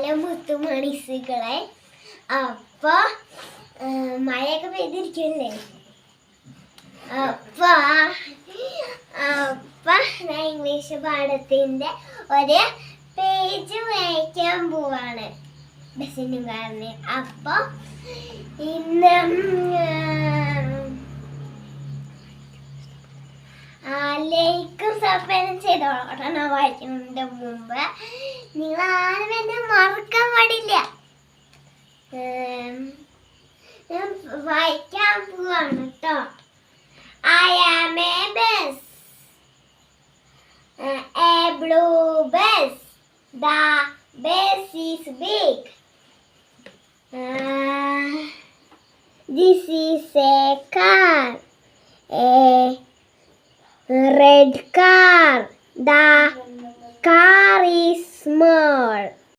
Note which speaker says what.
Speaker 1: Hello മുത്തുമണിസുകളെ അപ്പൊ ആ, മഴയൊക്കെ പെയ്തിരിക്കല്ലേ അപ്പൊ അപ്പൊ ഞാൻ ഇംഗ്ലീഷ് പാഠത്തിന്റെ ഒരു പേജ് വായിക്കാൻ പോവാണ്. ബസ്സിനും കാരണം അപ്പൊ ഇന്ന് ലൈക്കും സബ്സ്ക്രൈബും ചെയ്തോളണം വായിക്കുന്നതിന്റെ മുമ്പ്. നിങ്ങൾ ആരും മറക്കാൻ I am a bus. A blue bus. The bus is big. This is a car. A red car. The